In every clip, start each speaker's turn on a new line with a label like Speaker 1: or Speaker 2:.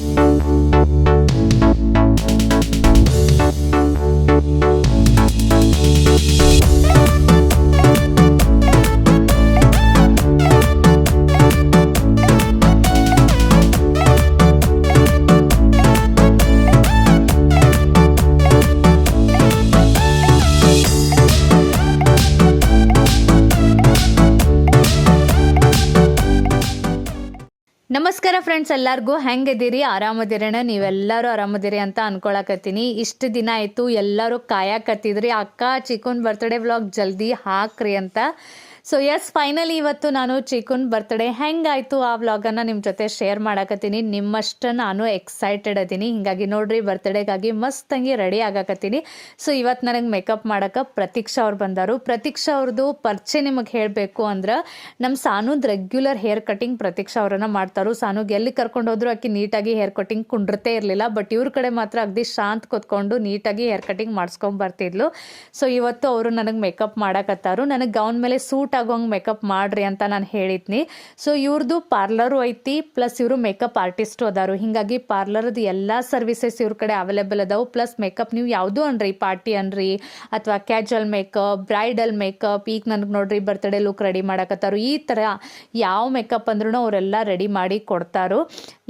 Speaker 1: you. Friends ಎಲ್ಲರಿಗೂ ಹೆಂಗಿದ್ದೀರಿ? ಆರಾಮದಿರಣ ನೀವೆಲ್ಲರೂ ಆರಾಮದಿರಿ ಅಂತ ಅನ್ಕೊಳಕತ್ತೀನಿ. ಇಷ್ಟು ದಿನ ಆಯಿತು ಎಲ್ಲರೂ ಕಾಯಕತ್ತಿದ್ರಿ. ಅಕ್ಕ ಚಿಕನ್ ಬರ್ತ್ಡೇ ವ್ಲಾಗ್ ಜಲ್ದಿ ಹಾಕ್ರಿ ಅಂತ ಸೊ ಎಸ್ ಫೈನಲಿ ಇವತ್ತು ನಾನು ಚಿಕುನ್ ಬರ್ತ್ಡೇ ಹೆಂಗಾಯ್ತು ಆ ವ್ಲಾಗನ್ನು ನಿಮ್ಮ ಜೊತೆ ಶೇರ್ ಮಾಡಕತ್ತೀನಿ. ನಿಮ್ಮಷ್ಟು ನಾನು ಎಕ್ಸೈಟೆಡ್ ಅದೀನಿ. ಹಿಂಗಾಗಿ ನೋಡ್ರಿ ಬರ್ತ್ಡೇಗಾಗಿ ಮಸ್ತಂಗಿ ರೆಡಿ ಆಗಾಕತ್ತೀನಿ. ಸೊ ಇವತ್ತು ನನಗೆ ಮೇಕಪ್ ಮಾಡಕ್ಕೆ ಪ್ರತೀಕ್ಷಾ ಅವ್ರು ಬಂದರು. ಪ್ರತೀಕ್ಷಾ ಅವ್ರದ್ದು ಪರಿಚಯ ನಿಮಗೆ ಹೇಳಬೇಕು ಅಂದ್ರೆ ನಮ್ಮ ಸಾನುದ್ ರೆಗ್ಯುಲರ್ ಹೇರ್ ಕಟಿಂಗ್ ಪ್ರತೀಕ್ಷಾ ಅವರನ್ನ ಮಾಡ್ತಾರು. ಸಾನುಗ್ ಎಲ್ಲಿ ಕರ್ಕೊಂಡು ಹೋದ್ರು ಆಕೆ ನೀಟಾಗಿ ಹೇರ್ ಕಟಿಂಗ್ ಕುಂಡ್ರತೇ ಇರಲಿಲ್ಲ. ಬಟ್ ಇವ್ರ ಕಡೆ ಮಾತ್ರ ಅಗದಿ ಶಾಂತ್ ಕೂತ್ಕೊಂಡು ನೀಟಾಗಿ ಹೇರ್ ಕಟಿಂಗ್ ಮಾಡಿಸ್ಕೊಂಡ್ ಬರ್ತಿದ್ಲು. ಸೊ ಇವತ್ತು ಅವರು ನನಗೆ ಮೇಕಪ್ ಮಾಡಕತ್ತಾರು. ನನಗೆ ಗೌನ್ ಮೇಲೆ ಸೂಟ್ ಆಗೋಂಗೆ ಮೇಕಪ್ ಮಾಡ್ರಿ ಅಂತ ನಾನು ಹೇಳಿದ್ನಿ. ಸೊ ಇವ್ರದ್ದು ಪಾರ್ಲರು ಐತಿ ಪ್ಲಸ್ ಇವರು ಮೇಕಪ್ ಆರ್ಟಿಸ್ಟು ಅದಾರು. ಹಿಂಗಾಗಿ ಪಾರ್ಲರ್ದು ಎಲ್ಲ ಸರ್ವಿಸಸ್ ಇವ್ರ ಕಡೆ ಅವೈಲೇಬಲ್ ಅದಾವೆ. ಪ್ಲಸ್ ಮೇಕಪ್ ನೀವು ಯಾವುದು ಅನ್ರಿ ಪಾರ್ಟಿ ಅನ್ರಿ, ಅಥವಾ ಕ್ಯಾಜುವಲ್ ಮೇಕಪ್ ಬ್ರೈಡಲ್ ಮೇಕಪ್ ಈಗ ನನಗೆ ನೋಡ್ರಿ ಬರ್ತ್ಡೇ ಲುಕ್ ರೆಡಿ ಮಾಡಕತ್ತಾರು. ಈ ಥರ ಯಾವ ಮೇಕಪ್ ಅಂದ್ರೂ ಅವರೆಲ್ಲ ರೆಡಿ ಮಾಡಿ ಕೊಡ್ತಾರು.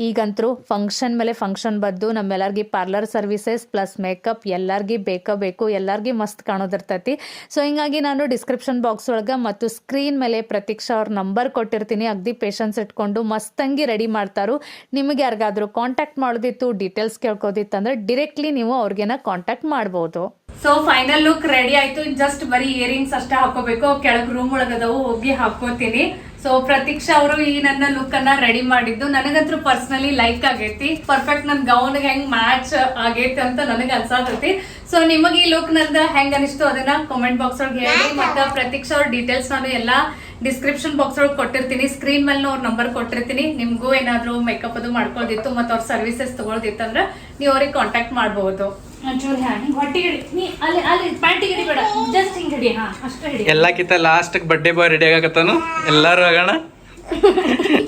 Speaker 1: ಈಗಂತರೂ ಫಂಕ್ಷನ್ ಮೇಲೆ ಫಂಕ್ಷನ್ ಬದ್ದು ನಮ್ಮೆಲ್ಲರಿಗೆ ಪಾರ್ಲರ್ ಸರ್ವಿಸಸ್ ಪ್ಲಸ್ ಮೇಕಪ್ ಎಲ್ಲರಿಗೆ ಬೇಕೇ ಬೇಕು, ಎಲ್ಲರಿಗೆ ಮಸ್ತ್ ಕಾಣೋದಿರ್ತೈತಿ. ಸೊ ಹಿಂಗಾಗಿ ನಾನು ಡಿಸ್ಕ್ರಿಪ್ಷನ್ ಬಾಕ್ಸ್ ಒಳಗೆ ಮತ್ತು ಸ್ಕ್ರೀನ್ ಮೇಲೆ ಪ್ರತೀಕ್ಷಾ ಅವ್ರ ನಂಬರ್ ಕೊಟ್ಟಿರ್ತೀನಿ. ಅಗ್ದಿ ಪೇಷನ್ಸ್ ಇಟ್ಕೊಂಡು ಮಸ್ತಂಗಿ ರೆಡಿ ಮಾಡ್ತಾರು. ನಿಮಗೆ ಯಾರಿಗಾದ್ರೂ ಕಾಂಟ್ಯಾಕ್ಟ್ ಮಾಡೋದಿತ್ತು ಡೀಟೇಲ್ಸ್ ಕೇಳ್ಕೋದಿತ್ತು ಅಂದ್ರೆ ಡೈರೆಕ್ಟ್ಲಿ ನೀವು ಅವ್ರಿಗೆನ ಕಾಂಟ್ಯಾಕ್ಟ್ ಮಾಡ್ಬೋದು. ಸೊ ಫೈನಲ್ ಲುಕ್ ರೆಡಿ ಆಯ್ತು. ಜಸ್ಟ್ ಬರೀ ಇಯರಿಂಗ್ಸ್ ಅಷ್ಟೇ ಹಾಕೋಬೇಕು ಕೆಳಗ್ ರೂಮ್ ಒಳಗದವು ಹೋಗಿ ಹಾಕೋತೀನಿ ಸೊ ಪ್ರತೀಕ್ಷಾ ಅವರು ಈ ನನ್ನ ಲುಕ್ ಅನ್ನ ರೆಡಿ ಮಾಡಿದ್ದು. ನನಗಂತೂ ಪರ್ಸನಲಿ ಲೈಕ್ ಆಗೈತಿ. ಪರ್ಫೆಕ್ಟ್ ನನ್ ಗೌನ್ ಹೆಂಗ್ ಮ್ಯಾಚ್ ಆಗೈತಿ ಅಂತ ನನಗೆ ಅನ್ಸಾತೈತಿ. ಸೊ ನಿಮಗೆ ಈ ಲುಕ್ ನಂದ ಹೆಂಗ್ ಅನಿಸ್ತು ಅದನ್ನ ಕಾಮೆಂಟ್ ಬಾಕ್ಸ್ ಒಳಗೆ ಹೇಳಿ. ಮತ್ತೆ ಪ್ರತೀಕ್ಷಾ ಅವ್ರ ಡೀಟೇಲ್ಸ್ ನಾನು ಎಲ್ಲಾ ಡಿಸ್ಕ್ರಿಪ್ಷನ್ ಬಾಕ್ಸ್ ಒಳಗೆ ಕೊಟ್ಟಿರ್ತೀನಿ. ಸ್ಕ್ರೀನ್ ಮೇಲೆ ಅವ್ರ ನಂಬರ್ ಕೊಟ್ಟಿರ್ತೀನಿ. ನಿಮಗೂ ಏನಾದ್ರು ಮೇಕಪ್ ಅದು ಮಾಡ್ಕೊಳ್ದಿತ್ತು ಮತ್ತೆ ಅವ್ರ ಸರ್ವಿಸಸ್ ತಗೊಳ್ದಿತ್ತು ಅಂದ್ರೆ ನೀವು ಅವ್ರಿಗೆ ಕಾಂಟ್ಯಾಕ್ಟ್ ಮಾಡಬಹುದು ಒಂಚೂರು ಹ್ಯಾ ಹಿಂಗ್ ಹೊಟ್ಟಿಗೆ ಹಿಡಿ. ನೀ ಅಲ್ಲಿ ಅಲ್ಲಿ ಪ್ಯಾಂಟಿಗೆ ಹಿಡಿ ಬೇಡ ಜಸ್ಟ್ ಹಿಂಗೆ ಹಿಡಿ ಹಾ ಅಷ್ಟೇ ಹಿಡಿ.
Speaker 2: ಎಲ್ಲಕ್ಕಿಂತ ಲಾಸ್ಟ್ಗೆ ಬರ್ಡೇ ಬಾಯ್ ರೆಡಿ ಆಗಕತ್ತಾನು ಎಲ್ಲರೂ ಆಗೋಣ?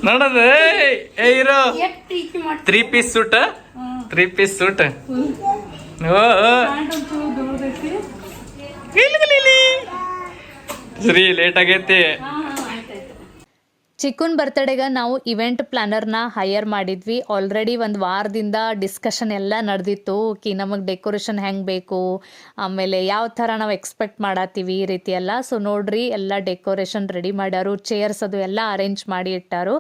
Speaker 2: ನೋಡದ ಏ ಇರೋ. Three piece suit three piece suit ಓ ಸರಿ ಲೇಟ್ ಆಗೈತಿ.
Speaker 1: ಹಾ ಹಾ. ಚಿಕ್ಕನ್ ಬರ್ತ್ಡೇಗೆ ನಾವು ಇವೆಂಟ್ ಪ್ಲ್ಯಾನರ್ನ ಹೈಯರ್ ಮಾಡಿದ್ವಿ. ಆಲ್ರೆಡಿ ಒಂದು ವಾರದಿಂದ ಡಿಸ್ಕಷನ್ ಎಲ್ಲ ನಡೆದಿತ್ತು. ಕಿ ನಮಗೆ ಡೆಕೋರೇಷನ್ ಹೆಂಗೆ ಬೇಕು? ಆಮೇಲೆ ಯಾವ ಥರ ನಾವು ಎಕ್ಸ್ಪೆಕ್ಟ್ ಮಾಡತ್ತೀವಿ ಈ ರೀತಿ ಎಲ್ಲ. ಸೊ ನೋಡ್ರಿ, ಎಲ್ಲ ಡೆಕೋರೇಷನ್ ರೆಡಿ ಮಾಡ್ಯಾರು. ಚೇರ್ಸ್ ಅದು ಎಲ್ಲ ಅರೇಂಜ್ ಮಾಡಿ ಇಟ್ಟಾರು.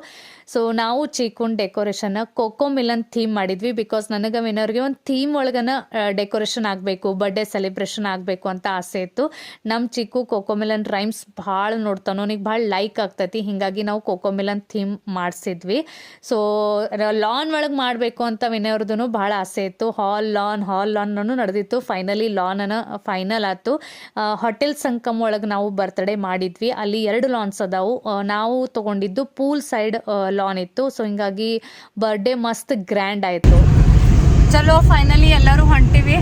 Speaker 1: ಸೊ ನಾವು ಚಿಕ್ಕನ್ ಡೆಕೋರೇಷನ್ ಕೋಕೋ ಮಿಲನ್ ಥೀಮ್ ಮಾಡಿದ್ವಿ. ಬಿಕಾಸ್ ನನಗೆ ವಿನರ್ಗೆ ಒಂದು ಥೀಮ್ ಒಳಗನ ಡೆಕೋರೇಷನ್ ಆಗಬೇಕು ಬರ್ಡೇ ಸೆಲೆಬ್ರೇಷನ್ ಆಗಬೇಕು ಅಂತ ಆಸೆ ಇತ್ತು. ನಮ್ಮ ಚಿಕ್ಕು ಕೋಕೋ ಮಿಲನ್ ರೈಮ್ಸ್ ಭಾಳ ನೋಡ್ತಾನೋ, ಅವನಿಗೆ ಭಾಳ ಲೈಕ್ ಆಗ್ತೈತಿ. ಹಿಂಗಾಗಿ ನಾವು ಕೋಕೋ ಮಿಲನ್ ಥೀಮ್ ಮಾಡಿಸಿದ್ವಿ. ಸೊ ಲಾನ್ ಒಳಗೆ ಮಾಡಬೇಕು ಅಂತ ವಿನಯವ್ರದ್ದು ಭಾಳ ಆಸೆ ಇತ್ತು. ಹಾಲ್ ಲಾನ್ ಹಾಲ್ ಲಾನ್ ನಡೆದಿತ್ತು. ಫೈನಲಿ ಲಾನ್ ಫೈನಲ್ ಆಯಿತು. ಹೋಟೆಲ್ ಸಂಕಮ್ ಒಳಗೆ ನಾವು ಬರ್ತ್ಡೇ ಮಾಡಿದ್ವಿ. ಅಲ್ಲಿ ಎರಡು ಲಾನ್ಸ್ ಅದಾವು. ನಾವು ತೊಗೊಂಡಿದ್ದು ಪೂಲ್ ಸೈಡ್ ಲಾನ್ ಇತ್ತು. ಸೊ ಹಿಂಗಾಗಿ ಬರ್ಡೇ ಮಸ್ತ್ ಗ್ರ್ಯಾಂಡ್ ಆಯಿತು. ಚಲೋ ಫೈನಲಿ ಎಲ್ಲರೂ ಹೊಂಟಿವಿ.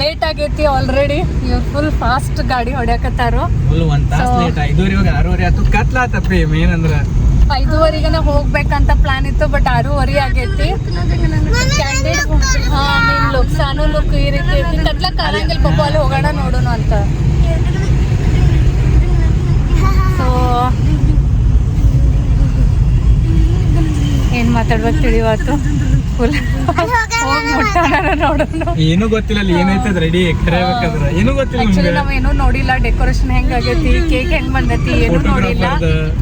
Speaker 1: ಲೇಟ್ ಆಗೈತಿ ಆಲ್ರೆಡಿ ಇವ್ರು ಫುಲ್ ಫಾಸ್ಟ್ ಗಾಡಿ ಹೊಡ್ಯಾಕತ್ತಾರು.
Speaker 2: ಫುಲ್ ಒಂದ್ ತಾಸ್ ಲೇಟ್ ಆರೂವರೆ ಆತು
Speaker 1: ಐದುವರೆಗನ ಹೋಗ್ಬೇಕಂತ ಪ್ಲಾನ್ ಇತ್ತು ಬಟ್ ಆರೂವರೆ ಆಗೈತಿ. ಕ್ಯಾಂಡಿಡ್ ಹಾ ನಿನ್ ಲುಕ್ ಸಾನು ಲುಕ್ ಈ ರೀತಿ ಕತ್ಲಕ್ ಕಾರಂಗಿಲ್ ಪಾಪ ಅಲ್ಲಿ ಹೋಗೋಣ ನೋಡೋಣ ಅಂತ. ಸೊ ಏನ್ ಮಾತಾಡ್ಬೇಕು ತಿಳಿವಾತು ಫುಲ್ ಹೋಗಿ ಮುಟ್ಟೋಣ ನೋಡೋಣ
Speaker 2: ಏನೂ ಗೊತ್ತಿಲ್ಲ ಏನೈತದ ರೆಡಿ ಕರೆಯಬೇಕಾದ್ರೆ ಏನು ಗೊತ್ತಿಲ್ಲ
Speaker 1: ಆಕ್ಚುಲಿ ಏನು ನೋಡಿಲ್ಲ ಡೆಕೋರೇಷನ್ ಹೆಂಗ್ ಆಗೈತಿ ಕೇಕ್ ಹೆಂಗ್ ಬಂದೈತಿ ಏನು ನೋಡಿಲ್ಲ.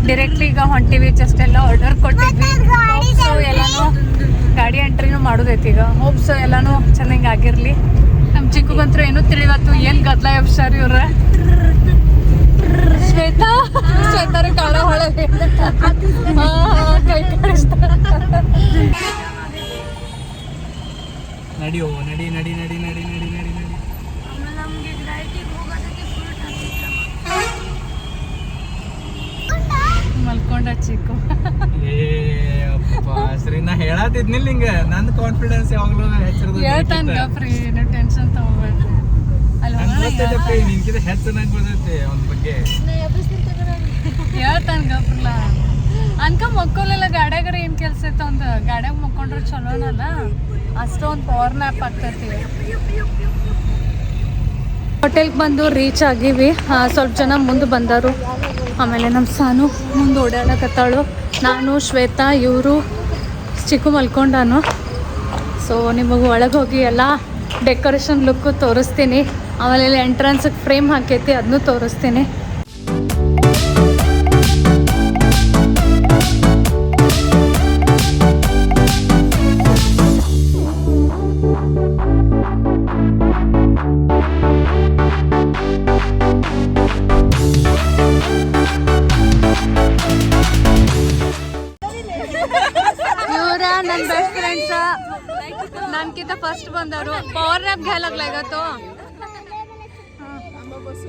Speaker 1: ಡೈರೆಕ್ಟ್ಲಿ ಈಗ ಹೊಂಟಿವಿ ಜಸ್ಟ್ ಎಲ್ಲ ಆರ್ಡರ್ ಕೊಟ್ಟಿದ್ವಿ. ಹೋಪ್ಸ್ ಎಲ್ಲಾನು ಗಾಡಿ ಎಂಟ್ರಿನೂ ಮಾಡೋದೈತಿ ಈಗ. ಹೋಪ್ಸ್ ಎಲ್ಲಾನು ಚೆನ್ನಾಗಿ ಆಗಿರ್ಲಿ. ನಮ್ ಚಿಕ್ಕಗಂತ್ರು ಏನು ತಿಳಿವತ್ತು ಏನ್ ಗದ್ಲ ಎಬ್ಸಾರಿ ಇವ್ರ. ಶ್ವೇತಾ? ಶ್ವೇತಾರು ಕಾಳ ಹೊಳೆ ಹಾ ಹಾ, ಕೈ ಕಾಣಿಸ್ತಾ.
Speaker 2: ನಡಿಯೋ ನಡಿ ನಡಿ ನಡಿ ನಡಿ ನಡಿ ನಡಿ ನಡಿ.
Speaker 1: ಮಲ್ಕೊಂಡ ಚಿಕ್ಕು.
Speaker 2: ಸರಿ ನಾ ಹೇಳತ್ತಿದ್ನಿಲ್ಲ ಹಿಂಗ. ನಂದ್ ಕಾನ್ಫಿಡೆನ್ಸ್ ಯಾವಾಗಲೂ ಹೆಚ್ಚಿರೋದು
Speaker 1: ಹೇಳ್ತಾನ ಗಪ್ರಿ ಏನು ಟೆನ್ಷನ್ ತಗೋಬೇಡ್ರಿ. ಅಲ್ಲಿ
Speaker 2: ನಿನ್ಕಿಂತ ಹೆಚ್ಚು ನಂಗೆ ಗೊತ್ತೈತಿ ಅವನ ಬಗ್ಗೆ.
Speaker 1: ಹೇಳ್ತಾನ ಗಪ್ರಲ್ಲ ಅನ್ಕ ಮಕ್ಕೋಲೆಲ್ಲ ಗಾಡ್ಯಾಗರ ಏನ್ ಕೆಲ್ಸ ಐತ ಒಂದು ಗಾಡ್ಯಾಗ ಮಕ್ಕೊಂಡ್ರೆ ಚಲೋನಲ್ಲ? ಅಷ್ಟೊಂದು ಪವರ್ ನ್ಯಾಪ್ ಆಗ್ತೈತಿ. ಹೋಟೆಲ್ಗೆ ಬಂದು ರೀಚ್ ಆಗೀವಿ. ಸ್ವಲ್ಪ ಜನ ಮುಂದೆ ಬಂದರು. ಆಮೇಲೆ ನಮ್ಮ ಸಾನು ಮುಂದೆ ಓಡಾಡಕತ್ತಾಳು. ನಾನು, ಶ್ವೇತಾ, ಇವರು, ಚಿಕ್ಕು ಮಲ್ಕೊಂಡಾನು. ಸೊ ನಿಮಗೆ ಒಳಗೆ ಹೋಗಿ ಎಲ್ಲ ಡೆಕೋರೇಷನ್ ಲುಕ್ಕು ತೋರಿಸ್ತೀನಿ. ಆಮೇಲೆ ಎಂಟ್ರೆನ್ಸಿಗೆ ಫ್ರೇಮ್ ಹಾಕೈತಿ ಅದನ್ನು ತೋರಿಸ್ತೀನಿ.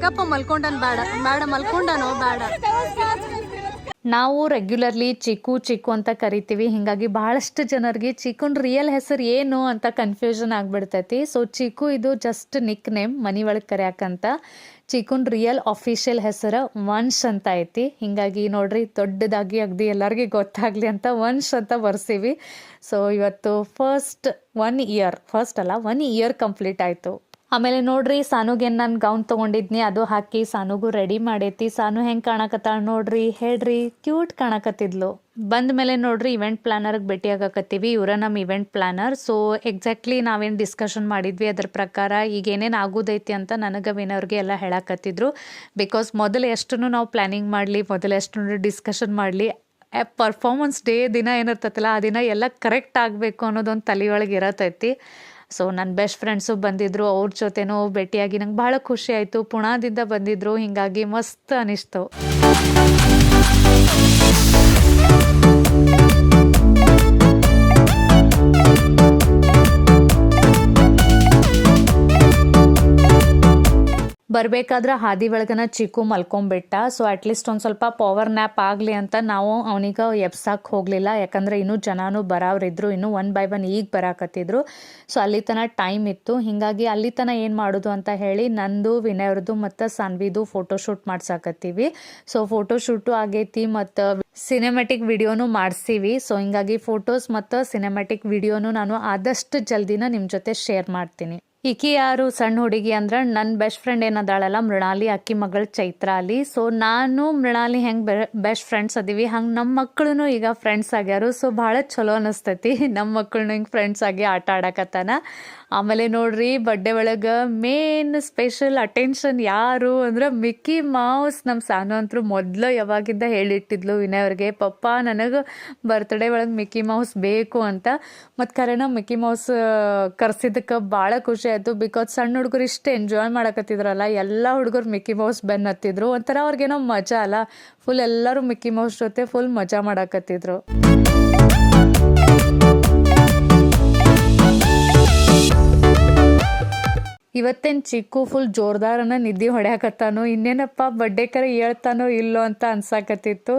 Speaker 1: ಗಪ್ಪ ಮಲ್ಕೊಂಡನ್ ಬೇಡ. ಬೇಡ, ಮಲ್ಕೊಂಡನು ಬೇಡ. ನಾವು ರೆಗ್ಯುಲರ್ಲಿ ಚಿಕ್ಕು ಚಿಕ್ಕು ಅಂತ ಕರಿತೀವಿ. ಹಿಂಗಾಗಿ ಬಹಳಷ್ಟು ಜನರಿಗೆ ಚಿಕ್ಕನ್ ರಿಯಲ್ ಹೆಸರು ಏನು ಅಂತ ಕನ್ಫ್ಯೂಷನ್ ಆಗಿಬಿಡ್ತೈತಿ. ಸೊ ಚಿಕ್ಕು ಇದು ಜಸ್ಟ್ ನಿಕ್ ನೇಮ್ ಮನಿ ಒಳಗೆ ಕರ್ಯಾಕಂತ. ಚಿಕ್ಕುನ್ ರಿಯಲ್ ಅಫಿಷಿಯಲ್ ಹೆಸರು ವಂಶ್ ಅಂತ ಐತಿ. ಹಿಂಗಾಗಿ ನೋಡ್ರಿ, ದೊಡ್ಡದಾಗಿ ಅಗ್ದಿ ಎಲ್ಲರಿಗೂ ಗೊತ್ತಾಗ್ಲಿ ಅಂತ ವಂಶ್ ಅಂತ ಬರ್ಸೀವಿ. ಸೊ ಇವತ್ತು ಫಸ್ಟ್ ಒನ್ ಇಯರ್ ಫಸ್ಟ್ ಅಲ್ಲ ಒನ್ ಇಯರ್ ಕಂಪ್ಲೀಟ್ ಆಯಿತು. ಆಮೇಲೆ ನೋಡ್ರಿ, ಸಾನುಗೆ ನಾನು ಗೌನ್ ತಗೊಂಡಿದ್ನಿ, ಅದು ಹಾಕಿ ಸಾನುಗೂ ರೆಡಿ ಮಾಡೈತಿ. ಸಾನು ಹೆಂಗೆ ಕಾಣಕತ್ತಾಳ ನೋಡ್ರಿ, ಹೇಳ್ರಿ ಕ್ಯೂಟ್ ಕಾಣಕತ್ತಿದ್ಲು. ಬಂದ ಮೇಲೆ ನೋಡ್ರಿ ಇವೆಂಟ್ ಪ್ಲಾನರ್ಗೆ ಭೇಟಿ ಆಗಕತ್ತೀವಿ. ಇವರ ನಮ್ಮ ಇವೆಂಟ್ ಪ್ಲಾನರ್ ಸೊ ಎಕ್ಸಾಕ್ಟ್ಲಿ ನಾವೇನು ಡಿಸ್ಕಷನ್ ಮಾಡಿದ್ವಿ ಅದ್ರ ಪ್ರಕಾರ ಈಗ ಏನೇನು ಆಗೋದೈತಿ ಅಂತ ನನಗೆ ವಿನವ್ರಿಗೆ ಎಲ್ಲ ಹೇಳಕತ್ತಿದ್ರು. ಬಿಕಾಸ್ ಮೊದಲು ಎಷ್ಟು ನಾವು ಪ್ಲ್ಯಾನಿಂಗ್ ಮಾಡಲಿ, ಮೊದಲು ಎಷ್ಟು ಡಿಸ್ಕಷನ್ ಮಾಡಲಿ ಪರ್ಫಾರ್ಮೆನ್ಸ್ ಡೇ ದಿನ ಏನಿರ್ತೈತಲ್ಲ, ಆ ದಿನ ಎಲ್ಲ ಕರೆಕ್ಟ್ ಆಗಬೇಕು ಅನ್ನೋದೊಂದು ತಲೆಯೊಳಗೆ ಇರತೈತಿ. ಸೊ ನನ್ನ ಬೆಸ್ಟ್ ಫ್ರೆಂಡ್ಸು ಬಂದಿದ್ರು, ಅವ್ರ ಜೊತೆನೂ ಭೇಟಿಯಾಗಿ ನಂಗೆ ಭಾಳ ಖುಷಿ ಆಯಿತು. ಪುಣಾದಿಂದ ಬಂದಿದ್ರು, ಹಿಂಗಾಗಿ ಮಸ್ತ್ ಅನಿಸ್ತು. ಬರಬೇಕಾದ್ರೆ ಹಾದಿ ಒಳಗನ ಚಿಕ್ಕು ಮಲ್ಕೊಂಬಿಟ್ಟ. ಸೊ ಅಟ್ಲೀಸ್ಟ್ ಒಂದು ಸ್ವಲ್ಪ ಪವರ್ ನ್ಯಾಪ್ ಆಗಲಿ ಅಂತ ನಾವು ಅವನಿಗೆ ಎಬ್ಸಕ್ಕೆ ಹೋಗಲಿಲ್ಲ. ಯಾಕಂದರೆ ಇನ್ನೂ ಜನನೂ ಬರೋರಿದ್ರು ಇನ್ನೂ ಒನ್ ಬೈ ಒನ್ ಈಗ ಬರಾಕತ್ತಿದ್ರು. ಸೊ ಅಲ್ಲಿ ತನಕ ಟೈಮ್ ಇತ್ತು. ಹೀಗಾಗಿ ಅಲ್ಲಿ ತನ ಏನು ಮಾಡೋದು ಅಂತ ಹೇಳಿ ನಂದು ವಿನಯವ್ರದ್ದು ಮತ್ತು ಸಾನ್ವಿದು ಫೋಟೋಶೂಟ್ ಮಾಡ್ಸಾಕತ್ತೀವಿ. ಸೊ ಫೋಟೋಶೂಟು ಆಗೈತಿ ಮತ್ತು ಸಿನಿಮ್ಯಾಟಿಕ್ ವಿಡಿಯೋನು ಮಾಡಿಸೀವಿ. ಸೊ ಹಿಂಗಾಗಿ ಫೋಟೋಸ್ ಮತ್ತು ಸಿನಿಮ್ಯಾಟಿಕ್ ವಿಡಿಯೋನು ನಾನು ಆದಷ್ಟು ಜಲ್ದಿನ ನಿಮ್ಮ ಜೊತೆ ಶೇರ್ ಮಾಡ್ತೀನಿ. ಈಕಿ ಯಾರು ಸಣ್ಣ ಹುಡುಗಿ ಅಂದ್ರೆ ನನ್ನ ಬೆಸ್ಟ್ ಫ್ರೆಂಡ್ ಏನದಾಳಲ್ಲ, ಮೃಣಾಲಿ, ಅಕ್ಕಿ ಮಗಳು ಚೈತ್ರಾಲಿ. ಸೊ ನಾನು, ಮೃಣಾಲಿ ಹೆಂಗೆ ಬೆಸ್ಟ್ ಫ್ರೆಂಡ್ಸ್ ಅದೀವಿ. ಹಂಗೆ ನಮ್ಮ ಮಕ್ಕಳು ಈಗ ಫ್ರೆಂಡ್ಸ್ ಆಗ್ಯಾರು. ಸೊ ಭಾಳ ಚಲೋ ಅನಿಸ್ತೈತಿ. ನಮ್ಮ ಮಕ್ಕಳನ್ನ ಹಿಂಗೆ ಫ್ರೆಂಡ್ಸ್ ಆಗಿ ಆಟ ಆಡಕತ್ತಾನ. ಆಮೇಲೆ ನೋಡ್ರಿ ಬರ್ಡೆ ಒಳಗೆ ಮೇನ್ ಸ್ಪೆಷಲ್ ಅಟೆನ್ಷನ್ ಯಾರು ಅಂದ್ರೆ ಮಿಕ್ಕಿ ಮೌಸ್ ನಮ್ಮ ಸಾನು ಅಂತರು ಮೊದಲು ಯಾವಾಗಿಂದ ಹೇಳಿಟ್ಟಿದ್ಲು ವಿನಯ್ ಅವ್ರಿಗೆ, ಪಪ್ಪ, ನನಗೆ ಬರ್ತ್ಡೇ ಒಳಗೆ ಮಿಕ್ಕಿ ಮೌಸ್ ಬೇಕು ಅಂತ. ಮತ್ತು ಕರೆನ ಮಿಕ್ಕಿ ಮೌಸ್ ಕರ್ಸಿದ್ದಕ್ಕೆ ಭಾಳ ಖುಷಿ ಆಯಿತು ಬಿಕಾಸ್ ಸಣ್ಣ ಹುಡುಗರು ಇಷ್ಟು ಎಂಜಾಯ್ ಮಾಡಕತ್ತಿದ್ರಲ್ಲ, ಎಲ್ಲ ಹುಡುಗರು ಮಿಕ್ಕಿ ಮೌಸ್ ಬೆನ್ ಹತ್ತಿದ್ರು. ಒಂಥರ ಅವ್ರಿಗೇನೋ ಮಜಾ ಅಲ್ಲ ಫುಲ್ ಎಲ್ಲರೂ ಮಿಕ್ಕಿ ಮೌಸ್ ಜೊತೆ ಫುಲ್ ಮಜಾ ಮಾಡಕತ್ತಿದ್ರು. ಇವತ್ತೇನು ಚಿಕ್ಕು ಫುಲ್ ಜೋರ್ದಾರನ ನಿದ್ದೆ ಹೊಡ್ಯಾಕತ್ತಾನೋ, ಇನ್ನೇನಪ್ಪ ಬಡ್ಡೆ ಕರೆ ಹೇಳ್ತಾನೋ ಇಲ್ಲೋ ಅಂತ ಅನ್ಸಾಕತ್ತಿತ್ತು.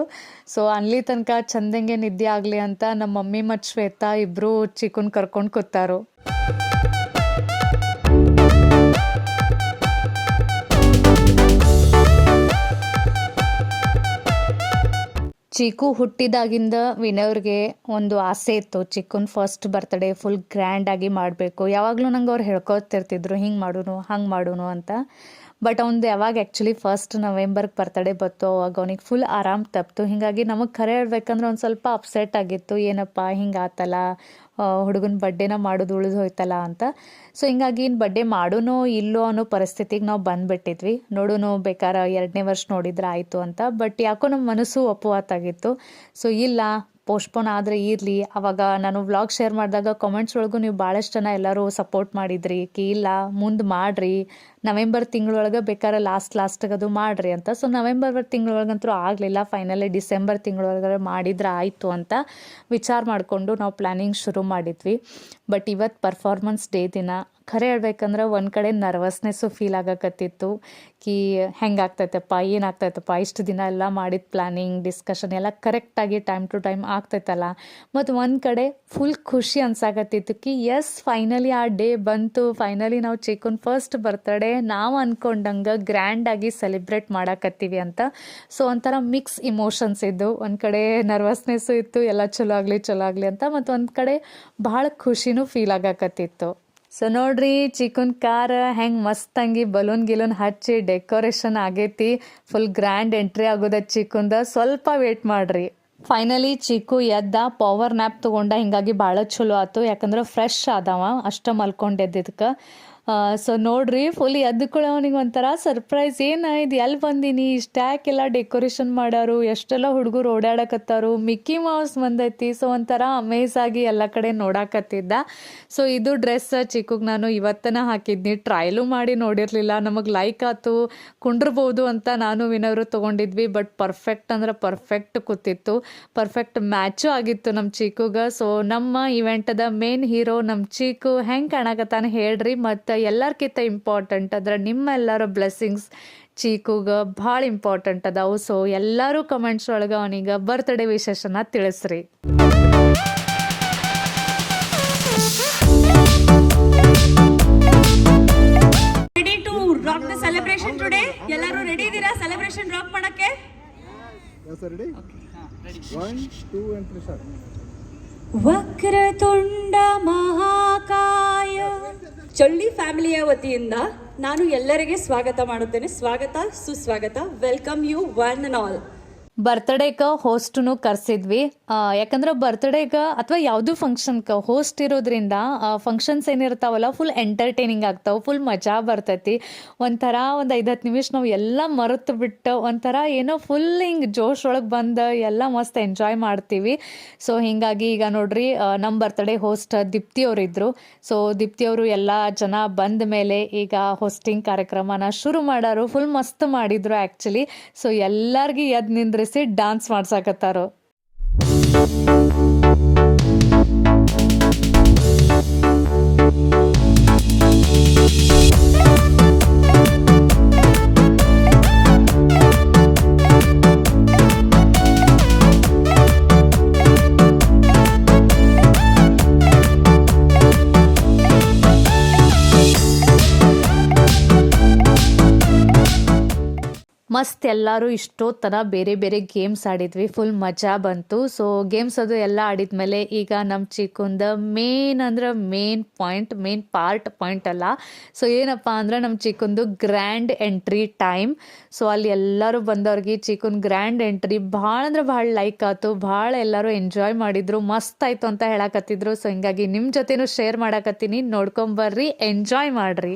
Speaker 1: ಸೊ ಅಲ್ಲಿ ತನಕ ಚಂದಂಗೆ ನಿದ್ದೆ ಆಗಲಿ ಅಂತ ನಮ್ಮ ಮಮ್ಮಿ ಮತ್ತು ಶ್ವೇತಾ ಇಬ್ಬರು ಚಿಕ್ಕನ್ ಕರ್ಕೊಂಡು ಕೂತಾರು. ಚೀಕು ಹುಟ್ಟಿದಾಗಿಂದ ವಿನಯವ್ರಿಗೆ ಒಂದು ಆಸೆ ಇತ್ತು. ಚಿಕ್ಕನ್ ಫಸ್ಟ್ ಬರ್ತ್ಡೇ ಫುಲ್ ಗ್ರ್ಯಾಂಡಾಗಿ ಮಾಡಬೇಕು. ಯಾವಾಗಲೂ ನಂಗೆ ಅವ್ರು ಹೇಳ್ಕೊತಿರ್ತಿದ್ರು, ಹಿಂಗೆ ಮಾಡೋನು, ಹಂಗೆ ಮಾಡೋನು ಅಂತ. ಬಟ್ ಅವ್ನು ಯಾವಾಗ ಆ್ಯಕ್ಚುಲಿ ಫಸ್ಟ್ ನವೆಂಬರ್ಗೆ ಬರ್ತಡೇ ಬಂತು, ಅವಾಗ ಅವ್ನಿಗೆ ಫುಲ್ ಆರಾಮ್ ತಪ್ಪಿತು ಹೀಗಾಗಿ ನಮಗೆ ಕರೆ ಹೇಳ್ಬೇಕಂದ್ರೆ ಒಂದು ಸ್ವಲ್ಪ ಅಪ್ಸೆಟ್ ಆಗಿತ್ತು. ಏನಪ್ಪ, ಹಿಂಗೆ ಆತಲ್ಲ ಹುಡುಗನ ಬಡ್ಡೆನ ಮಾಡೋದು ಉಳಿದು ಹೋಯ್ತಲ್ಲ ಅಂತ. ಸೊ ಹಿಂಗಾಗಿ ಇನ್ನು ಬಡ್ಡೆ ಮಾಡೋನೋ ಇಲ್ಲೋ ಅನ್ನೋ ಪರಿಸ್ಥಿತಿಗೆ ನಾವು ಬಂದುಬಿಟ್ಟಿದ್ವಿ. ನೋಡೋನು ಬೇಕಾರೆ ಎರಡನೇ ವರ್ಷ ನೋಡಿದ್ರೆ ಆಯಿತು ಅಂತ. ಬಟ್ ಯಾಕೋ ನಮ್ಮ ಮನಸ್ಸು ಒಪ್ಪುವಾತಾಗಿತ್ತು ಸೊ ಇಲ್ಲ ಪೋಸ್ಟ್ಪೋನ್ ಆದರೆ ಇರಲಿ. ಅವಾಗ ನಾನು ವ್ಲಾಗ್ ಶೇರ್ ಮಾಡಿದಾಗ ಕಾಮೆಂಟ್ಸ್ ಒಳಗೂ ನೀವು ಭಾಳಷ್ಟು ಜನ ಎಲ್ಲರೂ ಸಪೋರ್ಟ್ ಮಾಡಿದ್ರಿ. ಕಿ ಇಲ್ಲ, ಮುಂದೆ ಮಾಡಿರಿ. ನವೆಂಬರ್ ತಿಂಗಳೊಳಗೆ ಬೇಕಾದ್ರೆ ಲಾಸ್ಟ್ ಲಾಸ್ಟಿಗೆ ಅದು ಮಾಡಿರಿ ಅಂತ. ಸೊ ನವೆಂಬರ್ ತಿಂಗಳೊಳಗಂತೂ ಆಗಲಿಲ್ಲ. ಫೈನಲಿ ಡಿಸೆಂಬರ್ ತಿಂಗಳೊಳಗಡೆ ಮಾಡಿದ್ರೆ ಆಯಿತು ಅಂತ ವಿಚಾರ ಮಾಡಿಕೊಂಡು ನಾವು ಪ್ಲ್ಯಾನಿಂಗ್ ಶುರು ಮಾಡಿದ್ವಿ. ಬಟ್ ಇವತ್ತು ಪರ್ಫಾರ್ಮೆನ್ಸ್ ಡೇ ದಿನ. ಖರೆ ಹೇಳ್ಬೇಕಂದ್ರೆ ಒಂದು ಕಡೆ ನರ್ವಸ್ನೆಸ್ಸು ಫೀಲ್ ಆಗಕತ್ತಿತ್ತು. ಕಿ ಹೆಂಗಾಗ್ತೈತಪ್ಪ ಏನಾಗ್ತೈತಪ್ಪ ಇಷ್ಟು ದಿನ ಎಲ್ಲ ಮಾಡಿದ ಪ್ಲ್ಯಾನಿಂಗ್ ಡಿಸ್ಕಷನ್ ಎಲ್ಲ ಕರೆಕ್ಟಾಗಿ ಟೈಮ್ ಟು ಟೈಮ್ ಆಗ್ತೈತಲ್ಲ. ಮತ್ತು ಒಂದು ಕಡೆ ಫುಲ್ ಖುಷಿ ಅನ್ಸಾಕತ್ತಿತ್ತು ಕಿ ಎಸ್ ಫೈನಲಿ ಆ ಡೇ ಬಂತು ಫೈನಲಿ ನಾವು ಚಿಕ್ಕನ್ ಫಸ್ಟ್ ಬರ್ತಡೇ ನಾವು ಅಂದ್ಕೊಂಡಂಗೆ ಗ್ರ್ಯಾಂಡಾಗಿ ಸೆಲೆಬ್ರೇಟ್ ಮಾಡಕತ್ತೀವಿ ಅಂತ. ಸೊ ಒಂಥರ ಮಿಕ್ಸ್ ಇಮೋಷನ್ಸ್ ಇದ್ದು, ಒಂದು ಕಡೆ ನರ್ವಸ್ನೆಸ್ಸು ಇತ್ತು, ಎಲ್ಲ ಚಲೋ ಆಗಲಿ ಚಲೋ ಆಗಲಿ ಅಂತ, ಮತ್ತು ಒಂದು ಕಡೆ ಭಾಳ ಖುಷಿನೂ ಫೀಲ್ ಆಗಕತ್ತಿತ್ತು. ಸೊ ನೋಡ್ರಿ, ಚಿಕನ್ ಕಾರ್ ಹೆಂಗೆ ಮಸ್ತಂಗಿ ಬಲೂನ್ ಗಿಲೂನ್ ಹಚ್ಚಿ ಡೆಕೋರೇಷನ್ ಆಗೈತಿ. ಫುಲ್ ಗ್ರ್ಯಾಂಡ್ ಎಂಟ್ರಿ ಆಗೋದ ಚಿಕನ್ದ. ಸ್ವಲ್ಪ ವೇಟ್ ಮಾಡ್ರಿ. ಫೈನಲಿ ಚಿಕ್ಕು ಎದ್ದ ಪವರ್ ನ್ಯಾಪ್ ತೊಗೊಂಡ ಹಿಂಗಾಗಿ ಭಾಳ ಚಲೋ ಆತು. ಯಾಕಂದ್ರೆ ಫ್ರೆಶ್ ಆದವ. ಅಷ್ಟ ಮಲ್ಕೊಂಡೆದ್ದಕ್ಕೆ ಸೊ ನೋಡ್ರಿ ಫುಲ್ ಕೂಡ ಅವನಿಗೆ ಒಂಥರ ಸರ್ಪ್ರೈಸ್ ಏನು ಇದು ಎಲ್ಲಿ ಬಂದೀನಿ? ಇಷ್ಟ್ಯಾಕೆಲ್ಲ ಡೆಕೋರೇಷನ್ ಮಾಡ್ಯಾರು ಎಷ್ಟೆಲ್ಲ ಹುಡುಗರು ಓಡಾಡಕತ್ತಾರು. ಮಿಕ್ಕಿ ಮೌಸ್ ಬಂದೈತಿ ಸೊ ಒಂಥರ ಅಮೇಸ್ ಆಗಿ ಎಲ್ಲ ಕಡೆ ನೋಡಾಕತ್ತಿದ್ದ. ಸೊ ಇದು ಡ್ರೆಸ್ ಚಿಕ್ಕಗೆ ನಾನು ಇವತ್ತನ ಹಾಕಿದ್ನಿ. ಟ್ರಯಲು ಮಾಡಿ ನೋಡಿರಲಿಲ್ಲ, ನಮಗೆ ಲೈಕ್ ಆಯ್ತು ಕುಂಡ್ರಬಹುದು ಅಂತ ನಾನು ವಿನವರು ತೊಗೊಂಡಿದ್ವಿ ಬಟ್ ಪರ್ಫೆಕ್ಟ್ ಅಂದ್ರೆ ಪರ್ಫೆಕ್ಟ್ ಕೂತಿತ್ತು. ಪರ್ಫೆಕ್ಟ್ ಮ್ಯಾಚು ಆಗಿತ್ತು ನಮ್ಮ ಚೀಕುಗೆ ಸೊ ನಮ್ಮ ಇವೆಂಟದ ಮೇನ್ ಹೀರೋ ನಮ್ಮ ಚೀಕು ಹೆಂಗೆ ಕಾಣಕತ್ತಾನ ಹೇಳ್ರಿ, ಮತ್ತು ಎಲ್ಲರ್ಕಿಂತ ಇಂಪಾರ್ಟೆಂಟ್ ಅಂದ್ರೆ ನಿಮ್ಮೆಲ್ಲರ ಬ್ಲೆಸ್ಸಿಂಗ್ಸ್ ಚೀಕುಗೆ ಭಾಳ ಇಂಪಾರ್ಟೆಂಟ್ ಅದಾವು. ಸೊ ಎಲ್ಲರೂ ಕಮೆಂಟ್ಸ್ ಒಳಗೆ ಅವನಿಗೆ ಬರ್ತ್ಡೇ ವಿಶೇಷನ ತಿಳಿಸ್ರಿ.
Speaker 3: Ready to rock the celebration today ಎಲ್ಲರೂ ರೆಡಿ ಇದ್ದೀರಾ ಸೆಲೆಬ್ರೇಷನ್ ರಾಕ್ ಮಾಡಕ್ಕೆ. ವಕ್ರತುಂಡ ಮಹಾಕಾಯ. ಚೊಳ್ಳಿ ಫ್ಯಾಮಿಲಿಯ ವತಿಯಿಂದ ನಾನು ಎಲ್ಲರಿಗೆ ಸ್ವಾಗತ ಮಾಡುತ್ತೇನೆ. ಸ್ವಾಗತ ಸುಸ್ವಾಗತ welcome you one and all.
Speaker 1: ಬರ್ತ್ಡೇಗೆ ಹೋಸ್ಟ್ನು ಕರೆಸಿದ್ವಿ. ಯಾಕಂದ್ರೆ ಬರ್ತ್ಡೇಗೆ ಅಥವಾ ಯಾವುದೂ ಫಂಕ್ಷನ್ಗೆ ಹೋಸ್ಟ್ ಇರೋದ್ರಿಂದ ಫಂಕ್ಷನ್ಸ್ ಏನಿರ್ತಾವಲ್ಲ ಫುಲ್ ಎಂಟರ್ಟೈನಿಂಗ್ ಆಗ್ತಾವೆ ಫುಲ್ ಮಜಾ ಬರ್ತೈತಿ. ಒಂಥರ ಒಂದು ಐದು ಹತ್ತು ನಿಮಿಷ ನಾವು ಎಲ್ಲ ಮರೆತು ಬಿಟ್ಟು ಒಂಥರ ಏನೋ ಫುಲ್ ಹಿಂಗೆ ಜೋಶ್ ಒಳಗೆ ಬಂದು ಎಲ್ಲ ಮಸ್ತ್ ಎಂಜಾಯ್ ಮಾಡ್ತೀವಿ. ಸೊ ಹೀಗಾಗಿ ಈಗ ನೋಡ್ರಿ ನಮ್ಮ ಬರ್ತ್ಡೇ ಹೋಸ್ಟ್ ದೀಪ್ತಿ ಅವರಿದ್ದರು ಸೊ ದೀಪ್ತಿ ಅವರು ಎಲ್ಲ ಜನ ಬಂದ ಮೇಲೆ ಈಗ ಹೋಸ್ಟಿಂಗ್ ಕಾರ್ಯಕ್ರಮನ ಶುರು ಮಾಡೋರು. ಫುಲ್ ಮಸ್ತ್ ಮಾಡಿದ್ರು ಆ್ಯಕ್ಚುಲಿ ಸೊ ಎಲ್ಲರಿಗೂ ಎದ್ದು ನಿಂದ್ರಿಸಿ ಡಾನ್ಸ್ ಮಾಡ್ಸಾಕತ್ತಾರು. ಮಸ್ತ್ ಎಲ್ಲರೂ ಇಷ್ಟೊತ್ತನ ಬೇರೆ ಬೇರೆ ಗೇಮ್ಸ್ ಆಡಿದ್ವಿ. ಫುಲ್ ಮಜಾ ಬಂತು. ಸೊ ಗೇಮ್ಸ್ ಅದು ಎಲ್ಲ ಆಡಿದ್ಮೇಲೆ ಈಗ ನಮ್ಮ ಚಿಕ್ಕಂದ ಮೇನ್ ಅಂದ್ರೆ main point main part point ಅಲ್ಲ. ಸೊ ಏನಪ್ಪ ಅಂದ್ರೆ ನಮ್ಮ ಚಿಕ್ಕಂದು ಗ್ರ್ಯಾಂಡ್ ಎಂಟ್ರಿ ಟೈಮ್ ಸೊ ಅಲ್ಲಿ ಎಲ್ಲರೂ ಬಂದವ್ರಿಗೆ ಚಿಕ್ಕನ್ ಗ್ರ್ಯಾಂಡ್ ಎಂಟ್ರಿ ಭಾಳ ಅಂದ್ರೆ ಭಾಳ ಲೈಕ್ ಆಯ್ತು ಭಾಳ ಎಲ್ಲರೂ ಎಂಜಾಯ್ ಮಾಡಿದ್ರು. ಮಸ್ತ್ ಆಯ್ತು ಅಂತ ಹೇಳಕತ್ತಿದ್ರು. ಸೊ ಹಿಂಗಾಗಿ ನಿಮ್ಮ ಜೊತೆನೂ ಶೇರ್ ಮಾಡಕತ್ತೀನಿ. ನೋಡ್ಕೊಂಬರ್ರಿ ಎಂಜಾಯ್ ಮಾಡ್ರಿ.